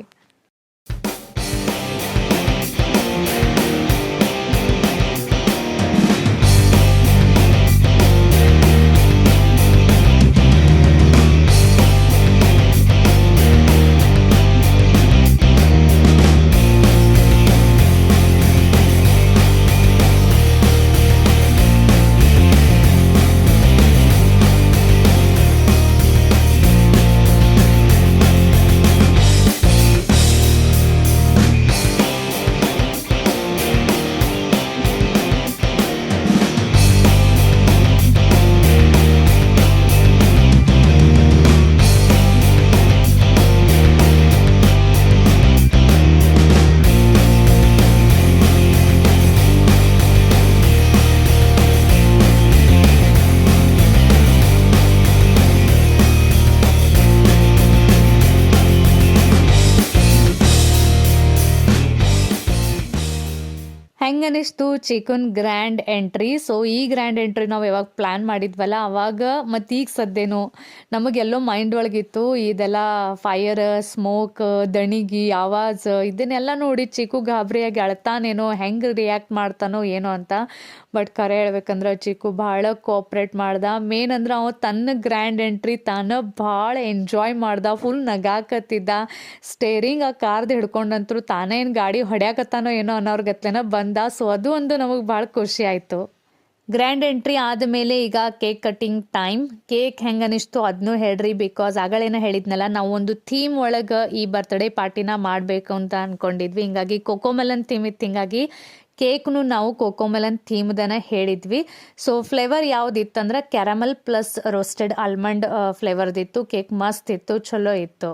Speaker 1: ಹೆಂಗೆ ಅನಿಸ್ತು ಚಿಕನ್ ಗ್ರ್ಯಾಂಡ್ ಎಂಟ್ರಿ? ಸೊ ಈ ಗ್ರ್ಯಾಂಡ್ ಎಂಟ್ರಿ ನಾವು ಯಾವಾಗ ಪ್ಲ್ಯಾನ್ ಮಾಡಿದ್ವಲ್ಲ, ಅವಾಗ ಮತ್ತು ಈಗ ಸದ್ದೇನು ನಮಗೆಲ್ಲೋ ಮೈಂಡ್ ಒಳಗಿತ್ತು, ಇದೆಲ್ಲ ಫೈರ್ ಸ್ಮೋಕ್ ದಣಿಗಿ, ಆವಾಜ್, ಇದನ್ನೆಲ್ಲ ನೋಡಿ ಚಿಕು ಗಾಬರಿಯಾಗಿ ಅಳ್ತಾನೇನೋ, ಹೆಂಗೆ ರಿಯಾಕ್ಟ್ ಮಾಡ್ತಾನೋ, ಏನೋ ಅಂತ. ಬಟ್ ಕರೆ ಹೇಳ್ಬೇಕಂದ್ರೆ ಚಿಕ್ಕು ಭಾಳ ಕೋಪ್ರೇಟ್ ಮಾಡ್ದ. ಮೇನ್ ಅಂದ್ರೆ ಅವ ತನ್ನ ಗ್ರ್ಯಾಂಡ್ ಎಂಟ್ರಿ ತಾನ ಭಾಳ ಎಂಜಾಯ್ ಮಾಡ್ದ ಫುಲ್ ನಗಾಕತ್ತಿದ್ದ. ಸ್ಟೇರಿಂಗ್ ಆ ಕಾರ್ದು ಹಿಡ್ಕೊಂಡಂತರು ತಾನೇ ಏನು ಗಾಡಿ ಹೊಡ್ಯಾಕತ್ತಾನೋ ಏನೋ ಅನ್ನೋರ್ ಗತ್ಲೆನ ಬಂದ. ಸೊ ಅದು ಒಂದು ನಮಗೆ ಭಾಳ ಖುಷಿ ಆಯಿತು. ಗ್ರ್ಯಾಂಡ್ ಎಂಟ್ರಿ ಆದಮೇಲೆ ಈಗ ಕೇಕ್ ಕಟ್ಟಿಂಗ್ ಟೈಮ್ ಕೇಕ್ ಹೆಂಗೆ ಅನಿಸ್ತು ಅದನ್ನೂ ಹೇಳ್ರಿ ಬಿಕಾಸ್ ಆಗಳೇನೋ ಹೇಳಿದ್ನಲ್ಲ, ನಾವು ಒಂದು ಥೀಮ್ ಒಳಗೆ ಈ ಬರ್ತ್ಡೇ ಪಾರ್ಟಿನ ಮಾಡಬೇಕು ಅಂತ ಅಂದ್ಕೊಂಡಿದ್ವಿ ಹಿಂಗಾಗಿ ಕೋಕೋಮೆಲನ್ ಥೀಮ್ ಇತ್ತು. ಹಿಂಗಾಗಿ ಕೇಕ್ನು ನಾವು ಕೋಕೋಮೆಲನ್ ಥೀಮ್ದನ ಹೇಳಿದ್ವಿ. ಸೊ ಫ್ಲೇವರ್ ಯಾವುದಿತ್ತಂದ್ರೆ ಕ್ಯಾರಮಲ್ ಪ್ಲಸ್ ರೋಸ್ಟೆಡ್ ಆಲ್ಮಂಡ್ ಫ್ಲೇವರ್ದಿತ್ತು ಕೇಕ್ ಮಸ್ತ್ ಇತ್ತು ಚಲೋ ಇತ್ತು.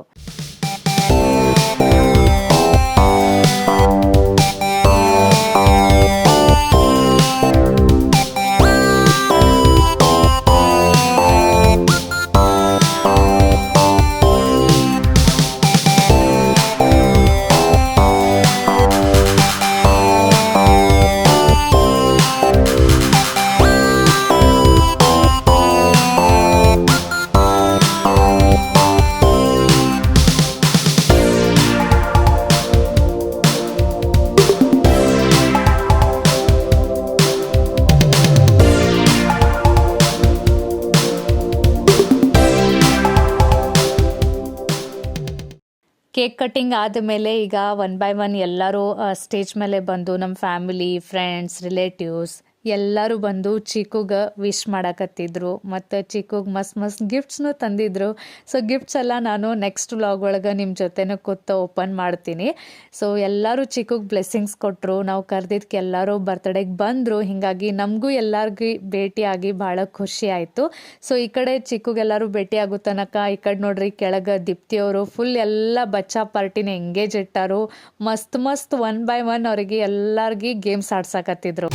Speaker 1: ಕಟ್ಟಿಂಗ್ ಆದಮೇಲೆ ಈಗ ಒನ್ ಬೈ ಒನ್ ಎಲ್ಲರೂ ಸ್ಟೇಜ್ ಮೇಲೆ ಬಂದು ನಮ್ಮ ಫ್ಯಾಮಿಲಿ ಫ್ರೆಂಡ್ಸ್ ರಿಲೇಟಿವ್ಸ್ ಎಲ್ಲರೂ ಬಂದು ಚಿಕ್ಕುಗೆ ವಿಶ್ ಮಾಡಕತ್ತಿದ್ರು. ಮತ್ತು ಚಿಕ್ಕುಗೆ ಮಸ್ತ್ ಮಸ್ತ್ ಗಿಫ್ಟ್ಸ್ನು ತಂದಿದ್ರು. ಸೊ ಗಿಫ್ಟ್ಸ್ ಎಲ್ಲ ನಾನು ನೆಕ್ಸ್ಟ್ ವ್ಲಾಗ್ ಒಳಗೆ ನಿಮ್ಮ ಜೊತೆನೂ ಕೂತ ಓಪನ್ ಮಾಡ್ತೀನಿ. ಸೊ ಎಲ್ಲರೂ ಚಿಕ್ಕುಗೆ ಬ್ಲೆಸ್ಸಿಂಗ್ಸ್ ಕೊಟ್ಟರು ನಾವು ಕರೆದಿದ್ದಕ್ಕೆ ಎಲ್ಲರೂ ಬರ್ತ್ಡೇಗೆ ಬಂದರು. ಹೀಗಾಗಿ ನಮಗೂ ಎಲ್ಲರಿಗೂ ಭೇಟಿಯಾಗಿ ಭಾಳ ಖುಷಿ ಆಯಿತು. ಸೊ ಈ ಕಡೆ ಚಿಕ್ಕುಗೆಲ್ಲರೂ ಭೇಟಿ ಆಗೋ ತನಕ ಈ ಕಡೆ ನೋಡ್ರಿ ಕೆಳಗೆ ದೀಪ್ತಿಯವರು ಫುಲ್ ಎಲ್ಲ ಬಚ್ಚಾ ಪಾರ್ಟಿನ ಎಂಗೇಜ್ ಇಟ್ಟರು. ಮಸ್ತ್ ಮಸ್ತ್ ಒನ್ ಬೈ ಒನ್ ಅವರಿಗೆ ಎಲ್ಲರಿಗೂ ಗೇಮ್ಸ್ ಆಡ್ಸಕತ್ತಿದ್ರು.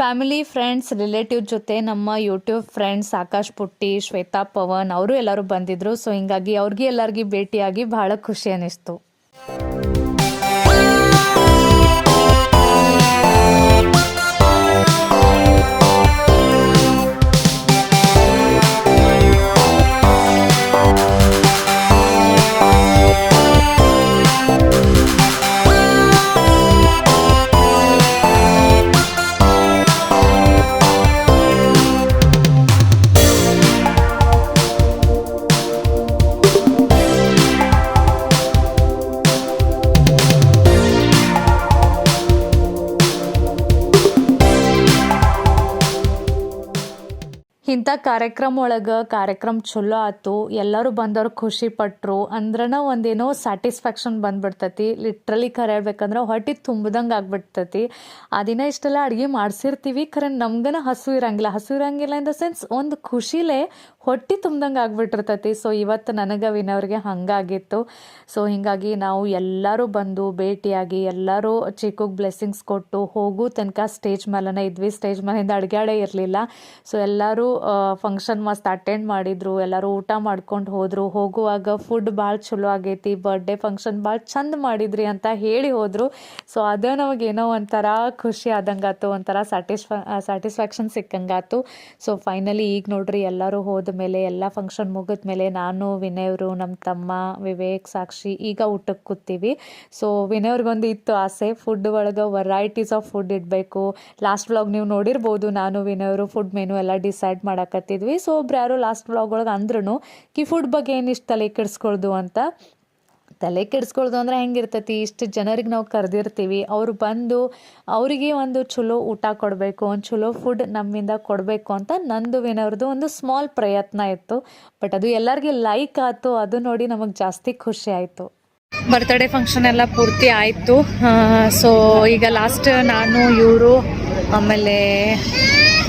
Speaker 1: ಫ್ಯಾಮಿಲಿ ಫ್ರೆಂಡ್ಸ್ ರಿಲೇಟಿವ್ ಜೊತೆ ನಮ್ಮ ಯೂಟ್ಯೂಬ್ ಫ್ರೆಂಡ್ಸ್ ಆಕಾಶ್ ಪುಟ್ಟಿ, ಶ್ವೇತಾ ಪವನ್, ಅವರು ಎಲ್ಲರೂ ಬಂದಿದ್ರು. ಸೊ ಹಿಂಗಾಗಿ ಅವ್ರಿಗೆ ಎಲ್ಲರಿಗೂ ಭೇಟಿಯಾಗಿ ಬಹಳ ಖುಷಿ ಅನಿಸ್ತು ಇಂಥ ಕಾರ್ಯಕ್ರಮ ಒಳಗೆ ಕಾರ್ಯಕ್ರಮ ಚಲೋ ಆಯ್ತು ಎಲ್ಲರೂ ಬಂದವ್ರು ಖುಷಿ ಪಟ್ರು, ಅಂದ್ರನ ಒಂದೇನೋ ಸ್ಯಾಟಿಸ್ಫ್ಯಾಕ್ಷನ್ ಬಂದ್ಬಿಡ್ತೈತಿ. ಲಿಟ್ರಲಿ ಖರೆ ಹೇಳ್ಬೇಕಂದ್ರೆ ಹೊಟ್ಟೆ ತುಂಬ್ದಂಗೆ ಆಗ್ಬಿಡ್ತೈತಿ. ಆ ದಿನ ಇಷ್ಟೆಲ್ಲ ಅಡುಗೆ ಮಾಡ್ಸಿರ್ತೀವಿ. ಖರೆ ನಮ್ಗನ ಹಸು ಇರಂಗಿಲ್ಲ. ಹಸು ಇರಂಗಿಲ್ಲ ಇನ್ ದ ಸೆನ್ಸ್ ಒಂದು ಖುಷಿಲೇ ಹೊಟ್ಟೆ ತುಂಬ್ದಂಗೆ ಆಗ್ಬಿಟ್ಟಿರ್ತೈತಿ. ಸೊ ಇವತ್ತು ನನಗೆ ವಿನವ್ರಿಗೆ ಹಂಗಾಗಿತ್ತು. ಸೊ ಹಿಂಗಾಗಿ ನಾವು ಎಲ್ಲರೂ ಬಂದು ಭೇಟಿಯಾಗಿ ಎಲ್ಲರೂ ಚಿಕ್ಕಗೆ ಬ್ಲೆಸ್ಸಿಂಗ್ಸ್ ಕೊಟ್ಟು ಹೋಗು ತನಕ ಸ್ಟೇಜ್ ಮೇಲನೇ ಇದ್ವಿ. ಸ್ಟೇಜ್ ಮೇಲಿಂದ ಅಡುಗೆಡೆ ಇರಲಿಲ್ಲ. ಸೊ ಎಲ್ಲರೂ ಫಂಕ್ಷನ್ ಮಸ್ತ್ ಅಟೆಂಡ್ ಮಾಡಿದ್ರು. ಎಲ್ಲರೂ ಊಟ ಮಾಡ್ಕೊಂಡು ಹೋದರು. ಹೋಗುವಾಗ ಫುಡ್ ಭಾಳ ಚಲೋ ಆಗೈತಿ. ಬರ್ಡೇ ಫಂಕ್ಷನ್ ಭಾಳ ಚಂದ ಮಾಡಿದ್ರಿ ಅಂತ ಹೇಳಿ ಹೋದರು. ಸೊ ಅದೇ ನಮಗೇನೋ ಒಂಥರ ಖುಷಿ ಆದಂಗಾತು. ಒಂಥರ ಸ್ಯಾಟಿಸ್ಫಾ ಸ್ಯಾಟಿಸ್ಫ್ಯಾಕ್ಷನ್ ಸಿಕ್ಕಂಗಾತು. ಸೊ ಫೈನಲಿ ಈಗ ನೋಡ್ರಿ ಎಲ್ಲರೂ ಹೋದ ಮೇಲೆ, ಎಲ್ಲ ಫಂಕ್ಷನ್ ಮುಗಿದ ಮೇಲೆ ನಾನು, ವಿನಯವರು ನಮ್ಮ ತಮ್ಮ, ವಿವೇಕ್, ಸಾಕ್ಷಿ ಈಗ ಊಟಕ್ಕೆ ಕೂತೀವಿ. ಸೊ ವಿನಯವ್ರಿಗೊಂದು ಇತ್ತು ಆಸೆ. ಫುಡ್ ಒಳಗೆ ವೆರೈಟೀಸ್ ಆಫ್ ಫುಡ್ ಇಡಬೇಕು. ಲಾಸ್ಟ್ ವ್ಲಾಗ್ ನೀವು ನೋಡಿರ್ಬೋದು, ನಾನು, ವಿನಯವರು ಫುಡ್ ಮೆನು ಎಲ್ಲ ಡಿಸೈಡ್ ಮಾಡಕತ್ತಿದ್ವಿ. ಸೊ ಒಬ್ರು ಯಾರು ಲಾಸ್ಟ್ ವ್ಲಾಗ್ ಒಳಗೆ ಅಂದ್ರೂ ಕಿ ಫುಡ್ ಬಗ್ಗೆ ಏನಿಷ್ಟು ತಲೆ ಕೆಡಿಸ್ಕೊಳ್ದು? ಅಂತ. ತಲೆ ಕೆಡಿಸ್ಕೊಳ್ದು ಅಂದ್ರೆ ಹೆಂಗಿರ್ತೈತಿ? ಇಷ್ಟು ಜನರಿಗೆ ನಾವು ಕರೆದಿರ್ತೀವಿ. ಅವರು ಬಂದು ಅವರಿಗೆ ಒಂದು ಚಲೋ ಊಟ ಕೊಡಬೇಕು, ಒಂದು ಚಲೋ ಫುಡ್ ನಮ್ಮಿಂದ ಕೊಡಬೇಕು ಅಂತ ನಂದು ವಿನವ್ರದ್ದು ಒಂದು ಸ್ಮಾಲ್ ಪ್ರಯತ್ನ ಇತ್ತು. ಬಟ್ ಅದು ಎಲ್ಲರಿಗೆ ಲೈಕ್ ಆಯ್ತು. ಅದು ನೋಡಿ ನಮಗೆ ಜಾಸ್ತಿ ಖುಷಿ ಆಯಿತು. ಬರ್ತ್ಡೇ ಫಂಕ್ಷನ್ ಎಲ್ಲ ಪೂರ್ತಿ ಆಯಿತು. ಸೊ ಈಗ ಲಾಸ್ಟ್ ನಾನು, ಇವರು, ಆಮೇಲೆ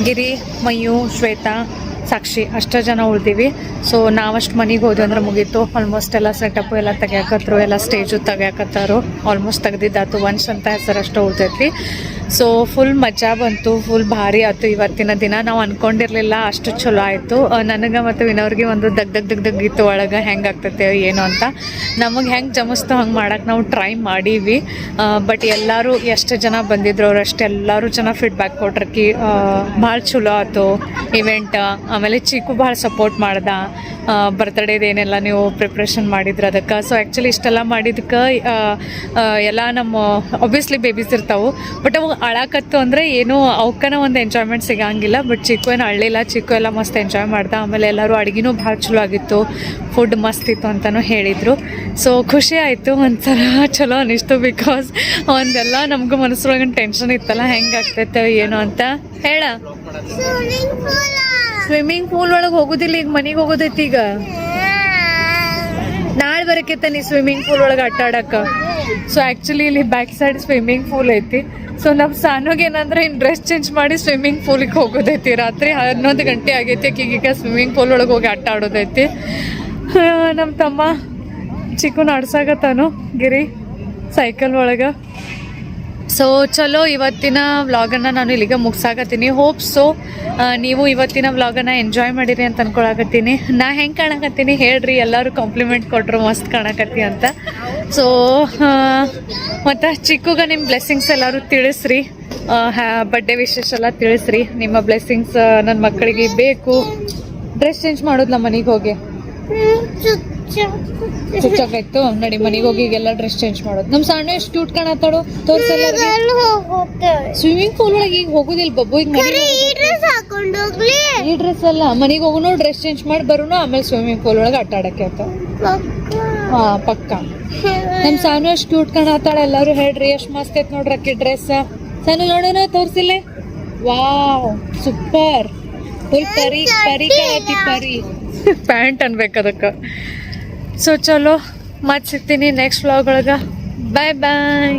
Speaker 1: ಗಿರಿ ಮಯೂ ಶ್ವೇತಾ ಸಾಕ್ಷಿ, ಅಷ್ಟೇ ಜನ ಉಳ್ದೀವಿ. ಸೊ ನಾವಷ್ಟು ಮನೆಗೆ ಹೋದ್ವಿ ಅಂದ್ರೆ ಮುಗೀತು. ಆಲ್ಮೋಸ್ಟ್ ಎಲ್ಲ ಸೆಟಪ್ ಎಲ್ಲ ತೆಗ್ಯಾಕತ್ರು, ಎಲ್ಲ ಸ್ಟೇಜು ತೆಗ್ಯಾಕತ್ತಾರು. ಆಲ್ಮೋಸ್ಟ್ ತೆಗ್ದಿದ್ದಾತು. ಒನ್ಸ್ ಅಂತ ಹೆಸರಷ್ಟು ಉಳ್ದೈತಿ ಸೊ ಫುಲ್ ಮಜಾ ಬಂತು ಫುಲ್ ಭಾರಿ ಆಯ್ತು ಇವತ್ತಿನ ದಿನ. ನಾವು ಅನ್ಕೊಂಡಿರ್ಲಿಲ್ಲ ಅಷ್ಟು ಚಲೋ ಆಯಿತು. ನನಗೆ ಮತ್ತು ವಿನವ್ರಿಗೆ ಒಂದು ದಗ್ ದಗ್ ದಗ್ ದಗ್ ಇತ್ತು ಒಳಗೆ ಹೆಂಗೆ ಆಗ್ತೈತೆ, ಏನು ಅಂತ. ನಮಗೆ ಹೆಂಗೆ ಜಮಸ್ತು ಹಂಗೆ ಮಾಡಕ್ಕೆ ನಾವು ಟ್ರೈ ಮಾಡೀವಿ. ಬಟ್ ಎಲ್ಲರೂ ಎಷ್ಟು ಜನ ಬಂದಿದ್ರು ಅವ್ರಷ್ಟು ಎಲ್ಲರೂ ಜನ ಫೀಡ್ಬ್ಯಾಕ್ ಕೊಟ್ರಕಿ ಭಾಳ ಚಲೋ ಆಯ್ತು ಇವೆಂಟ್ ಆಮೇಲೆ ಚೀಕು ಭಾಳ ಸಪೋರ್ಟ್ ಮಾಡ್ದ. ಬರ್ತ್ಡೇದು ಏನೆಲ್ಲ ನೀವು ಪ್ರಿಪ್ರೇಷನ್ ಮಾಡಿದ್ರ ಅದಕ್ಕೆ. ಸೊ ಆ್ಯಕ್ಚುಲಿ ಇಷ್ಟೆಲ್ಲ ಮಾಡಿದಕ್ಕೆ ಎಲ್ಲ ನಮ್ಮ ಒಬ್ವಿಯಸ್ಲಿ ಬೇಬೀಸ್ ಇರ್ತಾವೆ. ಬಟ್ ಅವು ಅಳಾಕತ್ತು ಅಂದರೆ ಏನೂ ಅವಕ್ಕನ ಒಂದು ಎಂಜಾಯ್ಮೆಂಟ್ ಸಿಗಂಗಿಲ್ಲ ಬಟ್ ಚಿಕ್ಕು ಏನು ಅಳ್ಳಿಲ್ಲ ಚಿಕ್ಕು ಎಲ್ಲ ಮಸ್ತ್ ಎಂಜಾಯ್ ಮಾಡ್ದೆ. ಆಮೇಲೆ ಎಲ್ಲರೂ ಅಡುಗೆನೂ ಭಾಳ ಚಲೋ ಆಗಿತ್ತು ಫುಡ್ ಮಸ್ತ್ ಇತ್ತು ಅಂತಲೂ ಹೇಳಿದರು. ಸೊ ಖುಷಿ ಆಯಿತು ಒಂಥರ ಚಲೋ ಅನಿಸ್ತು ಬಿಕಾಸ್ ಒಂದೆಲ್ಲ ನಮಗೂ ಮನಸ್ಸೊಳಗಿನ ಟೆನ್ಷನ್ ಇತ್ತಲ್ಲ ಹೆಂಗೆ ಆಗ್ತೈತೆ ಏನು ಅಂತ. ಹೇಳ. ಸ್ವಿಮ್ಮಿಂಗ್ ಪೂಲ್ ಒಳಗೆ ಹೋಗೋದಿಲ್ಲ ಈಗ ಮನೆಗೆ ಹೋಗೋದೈತಿ ಈಗ? ನಾಳೆ ಬರಕೈತೆ ನೀ ಸ್ವಿಮ್ಮಿಂಗ್ ಪೂಲ್ ಒಳಗೆ ಆಟ ಆಡಕ್ಕೆ ಸೊ ಆ್ಯಕ್ಚುಲಿ ಇಲ್ಲಿ ಬ್ಯಾಕ್ ಸೈಡ್ ಸ್ವಿಮ್ಮಿಂಗ್ ಪೂಲ್ ಐತಿ. ಸೊ ನಮ್ಮ ಸಾನೋಗೆ ಏನಂದ್ರೆ ಇನ್ನು ಡ್ರೆಸ್ ಚೇಂಜ್ ಮಾಡಿ ಸ್ವಿಮ್ಮಿಂಗ್ ಪೂಲಿಗೆ ಹೋಗೋದೈತಿ. ರಾತ್ರಿ ಹನ್ನೊಂದು ಗಂಟೆ ಆಗೈತಿ ಆಕಿಗೀಗ ಸ್ವಿಮ್ಮಿಂಗ್ ಪೂಲ್ ಒಳಗೆ ಹೋಗಿ ಆಟ ಆಡೋದೈತಿ ನಮ್ಮ ತಮ್ಮ ಚಿಕ್ಕನ್ ಆಡ್ಸಾಗತ್ತಾನು ಗಿರಿ ಸೈಕಲ್ ಒಳಗೆ. ಸೊ ಚಲೋ, ಇವತ್ತಿನ ವ್ಲಾಗನ್ನು ನಾನು ಇಲ್ಲಿಗೆ ಮುಗ್ಸಾಕತ್ತೀನಿ. ಹೋಪ್ ಸೊ ನೀವು ಇವತ್ತಿನ ವ್ಲಾಗನ್ನು ಎಂಜಾಯ್ ಮಾಡಿರಿ ಅಂತ ಅಂದ್ಕೊಳಕತ್ತೀನಿ ನಾ ಹೆಂಗೆ ಕಾಣಕತ್ತೀನಿ ಹೇಳ್ರಿ, ಎಲ್ಲರೂ ಕಾಂಪ್ಲಿಮೆಂಟ್ ಕೊಟ್ಟರು ಮಸ್ತ್ ಕಾಣಕತ್ತಿ ಅಂತ. ಸೊ ಮತ್ತು ಚಿಕ್ಕಗ ನಿಮ್ಮ ಬ್ಲೆಸ್ಸಿಂಗ್ಸ್ ಎಲ್ಲರೂ ತಿಳಿಸ್ರಿ. ಬಡ್ಡೆ ವಿಶೇಷ ಎಲ್ಲ ತಿಳಿಸ್ರಿ. ನಿಮ್ಮ ಬ್ಲೆಸ್ಸಿಂಗ್ಸ್ ನನ್ನ ಮಕ್ಕಳಿಗೆ ಬೇಕು. ಡ್ರೆಸ್ ಚೇಂಜ್ ಮಾಡೋದು ನಮ್ಮ ಮನೆಗೆ ಹೋಗಿ? ಚುಚ್ಚಾಕಾಯ್ತು ನಡಿ ಮನೆಗೆ ಹೋಗಿ ಎಲ್ಲ ಡ್ರೆಸ್ ಚೇಂಜ್ ಮಾಡೋದು. ನಮ್ಮ ಸಣ್ಣ ಎಷ್ಟು ಕ್ಯೂಟ್ ಕಾಣತ್ತಾಳು ತೋರ್ಸಲ್ಲ ಸ್ವಿಮ್ಮಿಂಗ್ ಪೂಲ್ ಒಳಗೆ ಈಗ ಹೋಗುದಿಲ್ಲ ಬಬ್ಬು ಈಗ ಈ ಡ್ರೆಸ್ ಅಲ್ಲ ಮನೆಗೆ ಹೋಗುನು ಡ್ರೆಸ್ ಚೇಂಜ್ ಮಾಡಿ ಬರುನು ಆಮೇಲೆ ಸ್ವಿಮ್ಮಿಂಗ್ ಪೂಲ್ ಒಳಗೆ ಆಟ ಆಡಕ್ಕೆ ಅಂತ ಹಾ ಪಕ್ಕ. ನಮ್ ಸಾನು ಎಷ್ಟು ಕ್ಯೂಟ್ ಕಾಣತ್ತಾಳ ಎಲ್ಲರೂ ಹೇಳ್ರಿ ಎಷ್ಟು ಮಸ್ತ್ ಐತ್ ನೋಡ್ರಿ ಅಕ್ಕಿ ಡ್ರೆಸ್ ಸಾನು ನೋಡೋಣ ತೋರ್ಸಿಲ್ಲ? Wow super. ಫುಲ್ ಪರಿ ಪರಿ ಕಾಣತಿ ಪರಿ. ಪ್ಯಾಂಟ್ ಅನ್ಬೇಕು ಅದಕ್ಕೆ. ಸೊ ಚಲೋ ಮತ್ತೆ ಸಿಗ್ತೀನಿ ನೆಕ್ಸ್ಟ್ ವ್ಲಾಗ್ ಒಳಗೆ. ಬಾಯ್ ಬಾಯ್